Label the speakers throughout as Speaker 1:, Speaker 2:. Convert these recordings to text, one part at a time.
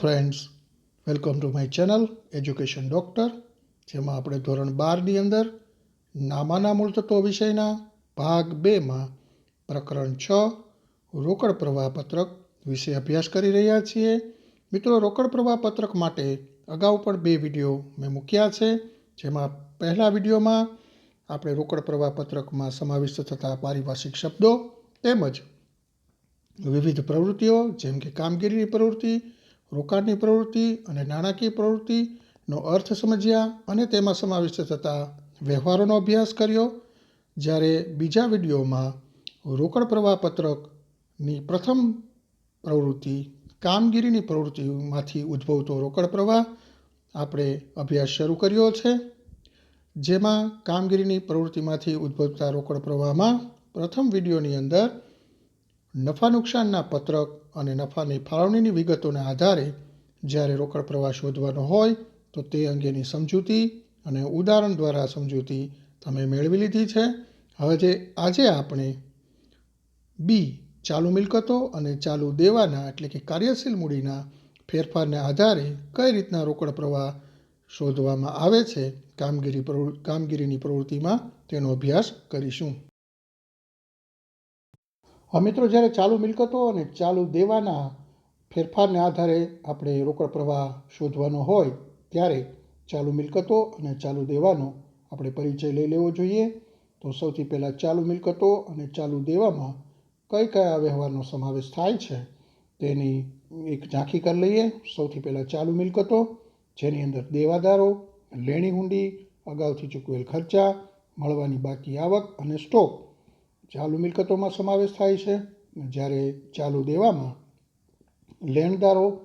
Speaker 1: Friends welcome to my channel education doctor જેમાં આપણે ધોરણ બારની અંદર નામાના મૂળ તત્વો વિષયના ભાગ બેમાં પ્રકરણ છ, રોકડ પ્રવાહ પત્રક વિશે અભ્યાસ કરી રહ્યા છીએ. મિત્રો, રોકડ પ્રવાહ પત્રક માટે અગાઉ પણ બે વીડિયો મેં મૂક્યા છે, જેમાં પહેલા વિડીયોમાં આપણે રોકડ પ્રવાહ પત્રકમાં સમાવિષ્ટ થતા પારિભાષિક શબ્દો તેમજ વિવિધ પ્રવૃત્તિઓ, જેમ કે કામગીરીની પ્રવૃત્તિ રોકાણની પ્રવૃત્તિ અને નાણાકીય પ્રવૃત્તિનો અર્થ સમજ્યા અને તેમાં સમાવિષ્ટ થતા વ્યવહારોનો અભ્યાસ કર્યો, જ્યારે બીજા વિડીયોમાં રોકડ પ્રવાહ પત્રકની પ્રથમ પ્રવૃત્તિ કામગીરીની પ્રવૃત્તિમાંથી ઉદ્ભવતો રોકડ પ્રવાહ આપણે અભ્યાસ શરૂ કર્યો છે, જેમાં કામગીરીની પ્રવૃત્તિમાંથી ઉદ્ભવતા રોકડ પ્રવાહમાં પ્રથમ વિડીયોની અંદર નફા નુકસાનના પત્રક અને નફાની ફાળવણીની વિગતોના આધારે જ્યારે રોકડ પ્રવાહ શોધવાનો હોય, તો તે અંગેની સમજૂતી અને ઉદાહરણ દ્વારા સમજૂતી તમે મેળવી લીધી છે. હવે આજે આપણે બી ચાલુ મિલકતો અને ચાલુ દેવાના એટલે કે કાર્યશીલ મૂડીના ફેરફારને આધારે કઈ રીતના રોકડ પ્રવાહ શોધવામાં આવે છે, કામગીરી પ્રવૃ, કામગીરીની પ્રવૃત્તિમાં તેનો અભ્યાસ કરીશું. હવે મિત્રો જ્યારે ચાલુ મિલકતો અને ચાલુ દેવાના ફેરફારને આધારે આપણે રોકડ પ્રવાહ શોધવાનો હોય, ત્યારે ચાલુ મિલકતો અને ચાલુ દેવાનો આપણે પરિચય લઈ લેવો જોઈએ. તો સૌથી પહેલાં ચાલુ મિલકતો અને ચાલુ દેવામાં કઈ કયા વ્યવહારનો સમાવેશ થાય છે, તેની એક ઝાંખી કરી લઈએ. સૌથી પહેલાં ચાલુ મિલકતો, જેની અંદર દેવાદારો લેણી હુંડી અગાઉથી ચૂકવેલ ખર્ચા, મળવાની બાકી આવક અને સ્ટોક ચાલુ મિલકતોમાં સમાવેશ થાય છે. જ્યારે ચાલુ દેવામાં લેણદારો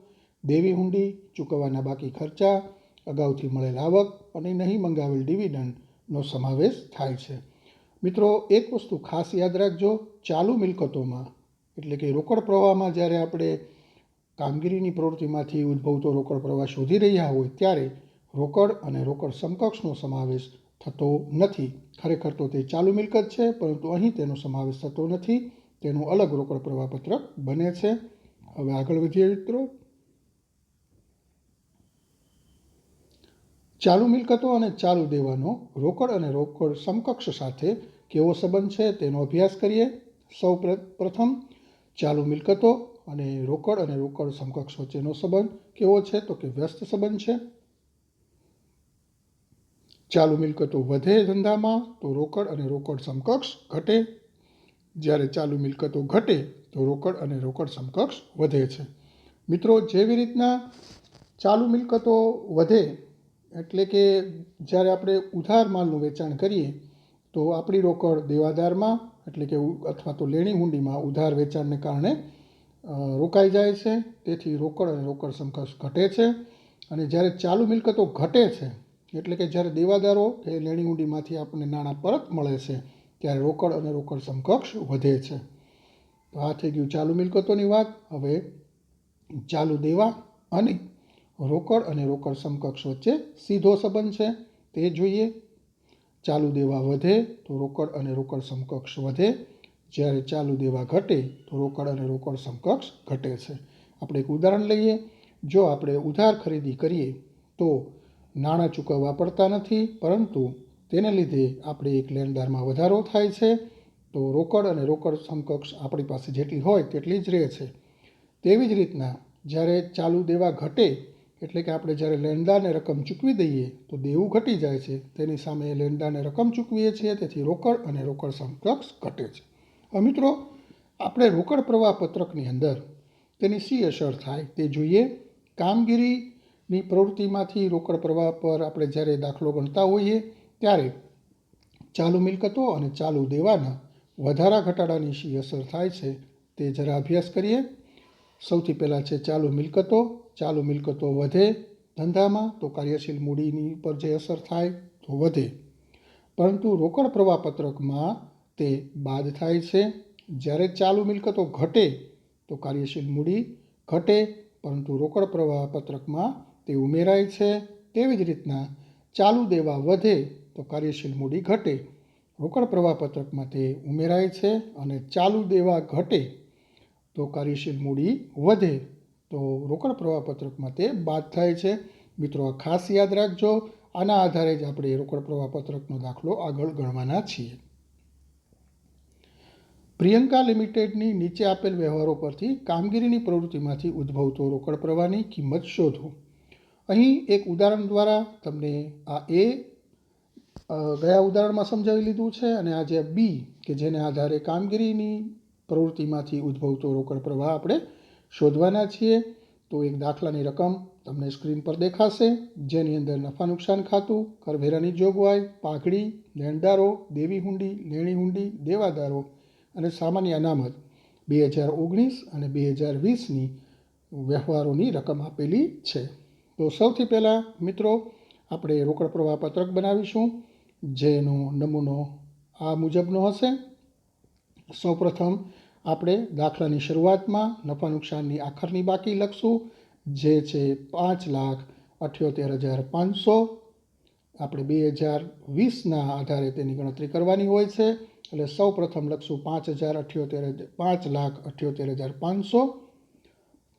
Speaker 1: દેવી હુંડી ચૂકવવાના બાકી ખર્ચા, અગાઉથી મળેલ આવક અને નહીં મંગાવેલ ડિવિડન્ડનો સમાવેશ થાય છે. મિત્રો, એક વસ્તુ ખાસ યાદ રાખજો, ચાલુ મિલકતોમાં, એટલે કે રોકડ પ્રવાહમાં જ્યારે આપણે કામગીરીની પ્રવૃત્તિમાંથી ઉદ્ભવતો રોકડ પ્રવાહ શોધી રહ્યા હોય ત્યારે રોકડ અને રોકડ સમકક્ષનો સમાવેશ થતો નથી. ખરેખર તો તે ચાલુ મિલકત છે, પરંતુ અહીં તેનો સમાવેશ થતો નથી. તેનું અલગ રોકડ પ્રવાહપત્રક બને છે. હવે આગળ વધીએ મિત્રો. ચાલુ મિલકતો અને ચાલુ દેવાનો રોકડ અને રોકડ સમકક્ષ સાથે કેવો સંબંધ છે તેનો અભ્યાસ કરીએ. સૌ પ્રથમ, ચાલુ મિલકતો અને રોકડ અને રોકડ સમકક્ષ વચ્ચેનો સંબંધ કેવો છે તો કે વ્યસ્ત સંબંધ છે. ચાલુ મિલકતો વધે ધંધામાં, તો રોકડ અને રોકડ સમકક્ષ ઘટે. જ્યારે ચાલુ મિલકતો ઘટે, તો રોકડ અને રોકડ સમકક્ષ વધે છે. મિત્રો, જેવી રીતના ચાલુ મિલકતો વધે, એટલે કે જ્યારે આપણે ઉધાર માલનું વેચાણ કરીએ, તો આપણી રોકડ દેવાદારમાં, એટલે કે અથવા તો લેણી હુંડીમાં ઉધાર વેચાણને કારણે રોકાઈ જાય છે. તેથી રોકડ અને રોકડ સમકક્ષ ઘટે છે. અને જ્યારે ચાલુ મિલકતો ઘટે છે એટલે કે જ્યારે દેવાદારો કે લેણી ઊંડીમાંથી આપણને નાણાં પરત મળે છે, ત્યારે રોકડ અને રોકડ સમકક્ષ વધે છે. તો આ થઈ ગયું ચાલુ મિલકતોની વાત. હવે ચાલુ દેવા અને રોકડ અને રોકડ સમકક્ષ વચ્ચે સીધો સંબંધ છે, તે જોઈએ. ચાલુ દેવા વધે તો રોકડ અને રોકડ સમકક્ષ વધે. જ્યારે ચાલુ દેવા ઘટે તો રોકડ અને રોકડ સમકક્ષ ઘટે છે. આપણે એક ઉદાહરણ લઈએ. જો આપણે ઉધાર ખરીદી કરીએ તો નાણાં ચૂકવવા પડતા નથી, પરંતુ તેને લીધે આપણે એક લેણદારમાં વધારો થાય છે, તો રોકડ અને રોકડ સમકક્ષ આપણી પાસે જેટલી હોય તેટલી જ રહે છે. તેવી જ રીતના જ્યારે ચાલુ દેવા ઘટે, એટલે કે આપણે જ્યારે લેણદારને રકમ ચૂકવી દઈએ, તો દેવું ઘટી જાય છે. તેની સામે લેણદારને રકમ ચૂકવીએ છીએ, તેથી રોકડ અને રોકડ સમકક્ષ ઘટે છે. હવે મિત્રો, આપણે રોકડ પ્રવાહ પત્રકની અંદર તેની શી અસર થાય તે જોઈએ. કામગીરીની પ્રવૃત્તિમાંથી રોકડ પ્રવાહ પર આપણે જ્યારે દાખલો ગણતા હોઈએ ત્યારે ચાલુ મિલકતો અને ચાલુ દેવાના વધારા ઘટાડાની શી અસર થાય છે તે જરા અભ્યાસ કરીએ. સૌથી પહેલાં છે ચાલુ મિલકતો. ચાલુ મિલકતો વધે ધંધામાં તો કાર્યશીલ મૂડીની પર જે અસર થાય તો વધે. પરંતુ રોકડ પ્રવાહ પત્રકમાં તે બાદ થાય છે. જ્યારે ચાલુ મિલકતો ઘટે તો કાર્યશીલ મૂડી ઘટે, પરંતુ રોકડ પ્રવાહ પત્રકમાં તે ઉમેરાય છે તેવી જ રીતના ચાલુ દેવા વધે તો કાર્યશીલ મૂડી ઘટે. રોકડ પ્રવાહ પત્રકમાં તે ઉમેરાય છે અને ચાલુ દેવા ઘટે તો કાર્યશીલ મૂડી વધે તો રોકડ પ્રવાહ પત્રકમાં તે બાદ થાય છે. મિત્રો, આ ખાસ યાદ રાખજો. આના આધારે જ આપણે રોકડ પ્રવાહ પત્રકનો દાખલો આગળ ગણવાના છીએ. પ્રિયંકા લિમિટેડની નીચે આપેલ વ્યવહારો પરથી કામગીરીની પ્રવૃત્તિમાંથી ઉદ્ભવતો રોકડ પ્રવાહની કિંમત શોધો. અહીં એક ઉદાહરણ દ્વારા તમને આ એ ગયા ઉદાહરણમાં સમજાવી લીધું છે અને આ જે બી કે જેને આધારે કામગીરીની પ્રવૃત્તિમાંથી ઉદ્ભવતો રોકડ પ્રવાહ આપણે શોધવાના છીએ, તો એક દાખલાની રકમ તમને સ્ક્રીન પર દેખાશે, જેની અંદર નફા નુકસાન ખાતું, કરવેરાની જોગવાઈ, પાઘડી, લેણદારો, દેવી હુંડી, લેણી હુંડી, દેવાદારો અને સામાન્ય અનામત. બે હજાર ઓગણીસ અને બે હજાર વીસની વ્યવહારોની રકમ આપેલી છે. તો સૌથી પહેલાં મિત્રો, આપણે રોકડ પ્રવાહ પત્રક બનાવીશું, જેનો નમૂનો આ મુજબનો હશે. સૌપ્રથમ આપણે દાખલાની શરૂઆતમાં નફા નુકસાનની આખરની બાકી લખશું, જે છે પાંચ લાખ અઠ્યોતેર હજાર પાંચસો. આપણે બે હજાર વીસના આધારે તેની ગણતરી કરવાની હોય છે, એટલે સૌ પ્રથમ લખશું પાંચ હજાર અઠ્યોતેર પાંચ લાખ અઠ્યોતેર હજાર પાંચસો.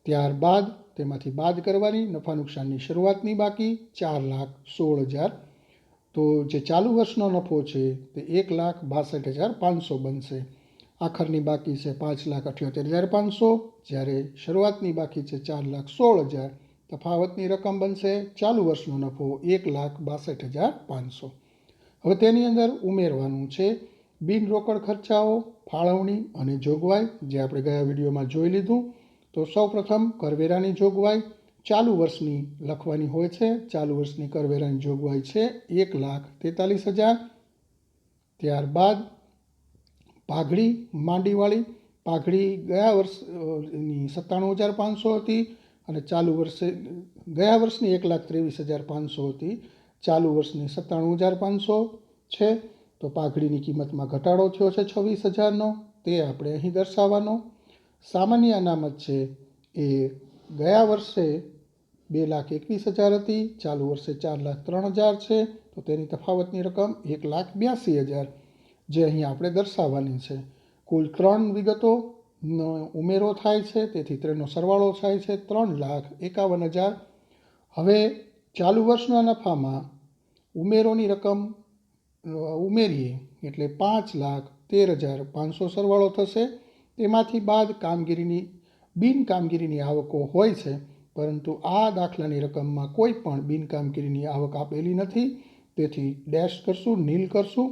Speaker 1: ત્યારબાદ તેમાંથી બાદ કરવાની નફા નુકસાનની શરૂઆતની બાકી ચાર લાખ સોળ હજાર. તો જે ચાલુ વર્ષનો નફો છે તે એક લાખ બાસઠ હજાર પાંચસો બનશે. આખરની બાકી છે પાંચ લાખ અઠ્યોતેર હજાર પાંચસો. જ્યારે શરૂઆતની બાકી છે ચાર લાખ સોળ હજાર, તફાવતની રકમ બનશે ચાલુ વર્ષનો નફો એક લાખ બાસઠ હજાર પાંચસો. હવે તેની અંદર ઉમેરવાનું છે બિનરોકડ ખર્ચાઓ, ફાળવણી અને જોગવાઈ જે આપણે ગયા વિડીયોમાં જોઈ લીધું. તો સૌપ્રથમ કરવેરાની જોગવાઈ ચાલુ વર્ષની લખવાની હોય છે. ચાલુ વર્ષની કરવેરાની જોગવાઈ છે એક લાખ તેતાલીસ હજાર. ત્યારબાદ પાઘડી માંડીવાળી, પાઘડી ગયા વર્ષની સત્તાણું હજાર પાંચસો હતી અને ચાલુ વર્ષે, ગયા વર્ષની એક લાખ ત્રેવીસ હજાર પાંચસો હતી. ચાલુ વર્ષની સત્તાણું હજાર પાંચસો છે. તો પાઘડીની કિંમતમાં ઘટાડો થયો છે છવ્વીસ હજારનો. તે આપણે અહીં દર્શાવવાનો સામાન્ય અનામત છે એ ગયા વર્ષે બે લાખ એકવીસ હજાર હતી, ચાલુ વર્ષે ચાર લાખ ત્રણ હજાર છે, તો તેની તફાવતની રકમ એક લાખ બ્યાસી હજાર જે અહીં આપણે દર્શાવવાની છે. કુલ ત્રણ વિગતો ઉમેરો થાય છે, તેથી તેનો સરવાળો થાય છે ત્રણ લાખ એકાવન હજાર. હવે ચાલુ વર્ષના નફામાં ઉમેરોની રકમ ઉમેરીએ એટલે પાંચ લાખ તેર હજાર પાંચસો સરવાળો થશે. તેમાંથી બાદ કામગીરીની બિનકામગીરીની આવકો હોય છે, પરંતુ આ દાખલાની રકમમાં કોઈ પણ બિનકામગીરીની આવક આપેલી નથી. તેથી ડેશ કરશું, નીલ કરશું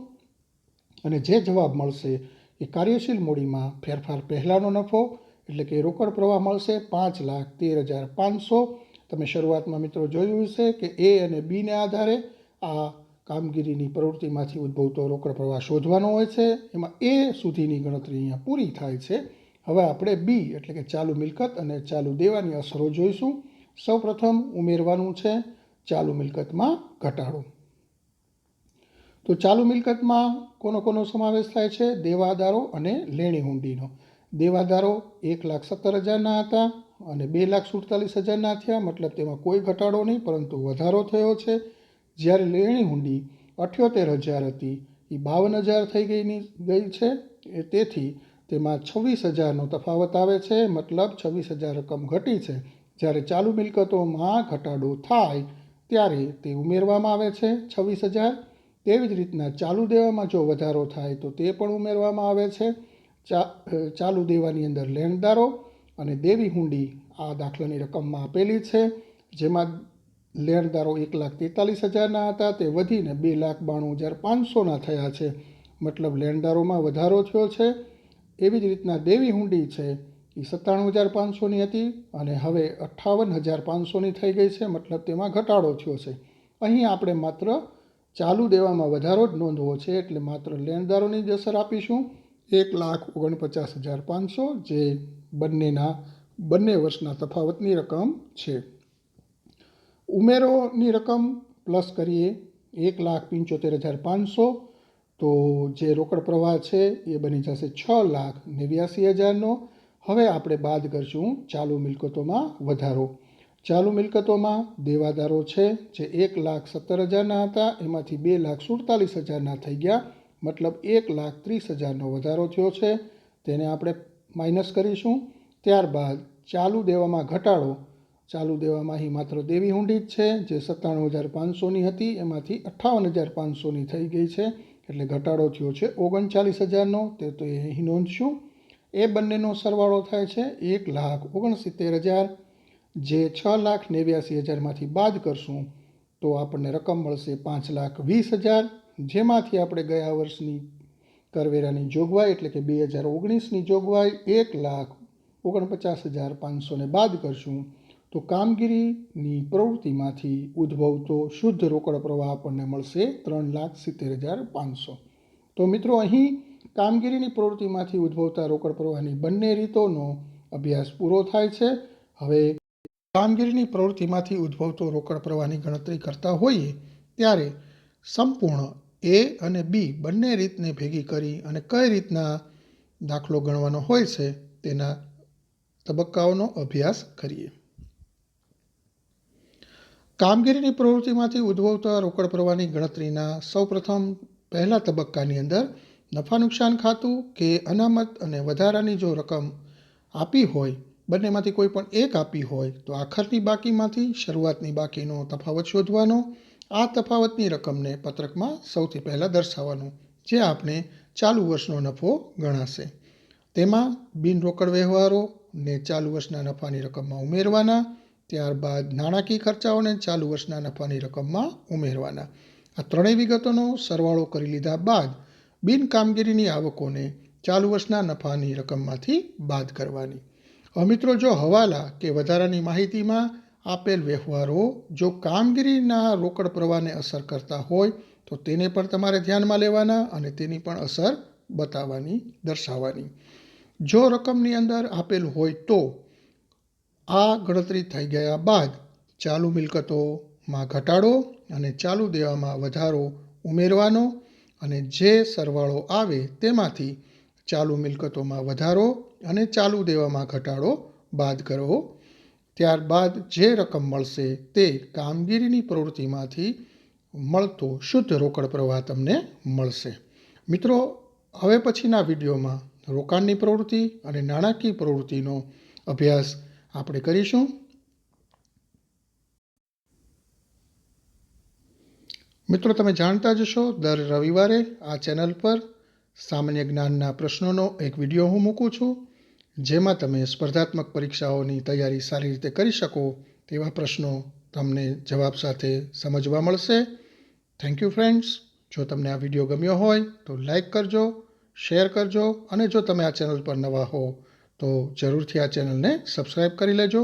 Speaker 1: અને જે જવાબ મળશે એ કાર્યશીલ મૂડીમાં ફેરફાર પહેલાંનો નફો એટલે કે રોકડ પ્રવાહ મળશે પાંચ લાખ તેર હજાર પાંચસો. તમે શરૂઆતમાં મિત્રો જોયું હશે કે એ અને બીને આધારે આ કામગીરીની પ્રવૃત્તિમાંથી ઉદ્ભવતો રોકડ પ્રવાહ શોધવાનો હોય છે. એમાં એ સુધીની ગણતરી અહીંયા પૂરી થાય છે. હવે આપણે બી એટલે કે ચાલુ મિલકત અને ચાલુ દેવાની અસરો જોઈશું. સૌપ્રથમ ઉમેરવાનું છે ચાલુ મિલકતમાં ઘટાડો. તો ચાલુ મિલકતમાં કોનો કોનો સમાવેશ થાય છે? દેવાદારો અને લેણી હુંડીનો. દેવાદારો એક લાખ સત્તર હજારના હતા અને બે લાખ સુડતાલીસ હજારના થયા. મતલબ તેમાં કોઈ ઘટાડો નહીં, પરંતુ વધારો થયો છે. જ્યારે લેણી હુંડી અઠ્યોતેર હજાર હતી એ બાવન હજાર થઈ ગઈની, ગઈ છે. એ તેથી તેમાં છવ્વીસ હજારનો તફાવત આવે છે. મતલબ છવ્વીસ હજાર રકમ ઘટી છે. જ્યારે ચાલુ મિલકતોમાં ઘટાડો થાય, ત્યારે તે ઉમેરવામાં આવે છે છવ્વીસ હજાર. તેવી જ રીતના ચાલુ દેવામાં જો વધારો થાય, તો તે પણ ઉમેરવામાં આવે છે. ચા ચાલુ દેવાની અંદર લેણદારો અને દેવી હુંડી આ દાખલાની રકમમાં આપેલી છે. જેમાં લેણદારો એક લાખ તેતાલીસ હજારના હતા. તે વધીને બે લાખ બાણું હજાર પાંચસોના થયા છે. મતલબ લેણદારોમાં વધારો થયો છે. એવી જ રીતના દેવી હુંડી છે. એ સત્તાણું હજાર પાંચસોની હતી અને હવે અઠ્ઠાવન હજાર પાંચસોની થઈ ગઈ છે. મતલબ તેમાં ઘટાડો થયો છે. અહીં આપણે માત્ર ચાલુ દેવામાં વધારો જ નોંધવો છે. એટલે માત્ર લેણદારોની જ અસર આપીશું. એક લાખ ઓગણપચાસ હજાર પાંચસો જે બંનેના, બંને વર્ષના તફાવતની રકમ છે. ઉમેરોની રકમ પ્લસ કરીએ એક લાખ પંચોતેર હજાર પાંચસો. તો જે રોકડ પ્રવાહ છે એ બની જશે છ લાખ નેવ્યાસી હજારનો. હવે આપણે બાદ કરશું ચાલુ મિલકતોમાં વધારો. ચાલુ મિલકતોમાં દેવાદારો છે જે એક લાખ સત્તર હજારના હતા, એમાંથી બે લાખ સુડતાલીસ હજારના થઈ ગયા. મતલબ એક લાખ ત્રીસ હજારનો વધારો થયો છે. તેને આપણે માઇનસ કરીશું. ત્યારબાદ ચાલુ દેવામાં ઘટાડો ચાલુ દેવામાં અહીં માત્ર દેવી હુંડી જ છે, જે સત્તાણું હજાર પાંચસોની હતી, એમાંથી અઠ્ઠાવન હજાર પાંચસોની થઈ ગઈ છે. એટલે ઘટાડો થયો છે ઓગણચાલીસ હજારનો, તે તો એ અહીં નોંધશું. એ બંનેનો સરવાળો થાય છે એક લાખ ઓગણસિત્તેર હજાર. જે છ લાખ નેવ્યાસી હજારમાંથી બાદ કરશું, તો આપણને રકમ મળશે પાંચ લાખ વીસ હજાર. જેમાંથી આપણે ગયા વર્ષની કરવેરાની જોગવાઈ, એટલે કે બે હજાર ઓગણીસની જોગવાઈ, એક લાખ ઓગણપચાસ હજાર પાંચસોને બાદ કરશું. તો કામગીરીની પ્રવૃત્તિમાંથી ઉદ્ભવતો શુદ્ધ રોકડ પ્રવાહ આપણને મળશે ત્રણ લાખ સિત્તેર હજાર પાંચસો. તો મિત્રો, અહીં કામગીરીની પ્રવૃત્તિમાંથી ઉદ્ભવતા રોકડ પ્રવાહની બંને રીતોનો અભ્યાસ પૂરો થાય છે. હવે કામગીરીની પ્રવૃત્તિમાંથી ઉદ્ભવતો રોકડ પ્રવાહની ગણતરી કરતા હોઈએ ત્યારે સંપૂર્ણ એ અને બી બંને રીતને ભેગી કરી અને કઈ રીતના દાખલો ગણવાનો હોય છે તેના તબક્કાઓનો અભ્યાસ કરીએ. કામગીરીની પ્રવૃત્તિમાંથી ઉદ્ભવતા રોકડ પ્રવાહની ગણતરીના સૌપ્રથમ પહેલા તબક્કાની અંદર નફા નુકસાન ખાતું કે અનામત અને વધારાની જો રકમ આપી હોય, બંનેમાંથી કોઈ પણ એક આપી હોય, તો આખરની બાકીમાંથી શરૂઆતની બાકીનો તફાવત શોધવાનો, આ તફાવતની રકમને પત્રકમાં સૌથી પહેલાં દર્શાવવાનું, જે આપણે ચાલુ વર્ષનો નફો ગણાશે. તેમાં બિનરોકડ વ્યવહારો ને ચાલુ વર્ષના નફાની રકમમાં ઉમેરવાના ત્યારબાદ નાણાકીય ખર્ચાઓને ચાલુ વર્ષના નફાની રકમમાં ઉમેરવાના. આ ત્રણેય વિગતોનો સરવાળો કરી લીધા બાદ બિન કામગીરીની આવકોને ચાલુ વર્ષના નફાની રકમમાંથી બાદ કરવાની. હવે મિત્રો, જો હવાલા કે વધારાની માહિતીમાં આપેલ વ્યવહારો જો કામગીરીના રોકડ પ્રવાહને અસર કરતા હોય, તો તેને પણ તમારે ધ્યાનમાં લેવાના અને તેની પણ અસર બતાવવાની, દર્શાવવાની. જો રકમની અંદર આપેલ હોય તો આ ગણતરી થઈ ગયા બાદ ચાલુ મિલકતોમાં ઘટાડો અને ચાલુ દેવામાં વધારો ઉમેરવાનો અને જે સરવાળો આવે તેમાંથી ચાલુ મિલકતોમાં વધારો અને ચાલુ દેવામાં ઘટાડો બાદ કરવો ત્યારબાદ જે રકમ મળશે તે કામગીરીની પ્રવૃત્તિમાંથી મળતો શુદ્ધ રોકડ પ્રવાહ તમને મળશે. મિત્રો, હવે પછીના વિડીયોમાં રોકાણની પ્રવૃત્તિ અને નાણાકીય પ્રવૃત્તિનો અભ્યાસ આપણે કરીશું. મિત્રો, તમે જાણતા જ છો દર રવિવારે આ ચેનલ પર સામાન્ય જ્ઞાનના પ્રશ્નોનો એક વીડિયો હું મૂકું છું, જેમાં તમે સ્પર્ધાત્મક પરીક્ષાઓની તૈયારી સારી રીતે કરી શકો તેવા પ્રશ્નો તમને જવાબ સાથે સમજવા મળશે. થેન્ક યુ ફ્રેન્ડ્સ જો તમને આ વીડિયો ગમ્યો હોય તો લાઈક કરજો શેર કરજો, અને જો તમે આ ચેનલ પર નવા હો તો જરૂરથી આ ચેનલને સબસ્ક્રાઈબ કરી લેજો.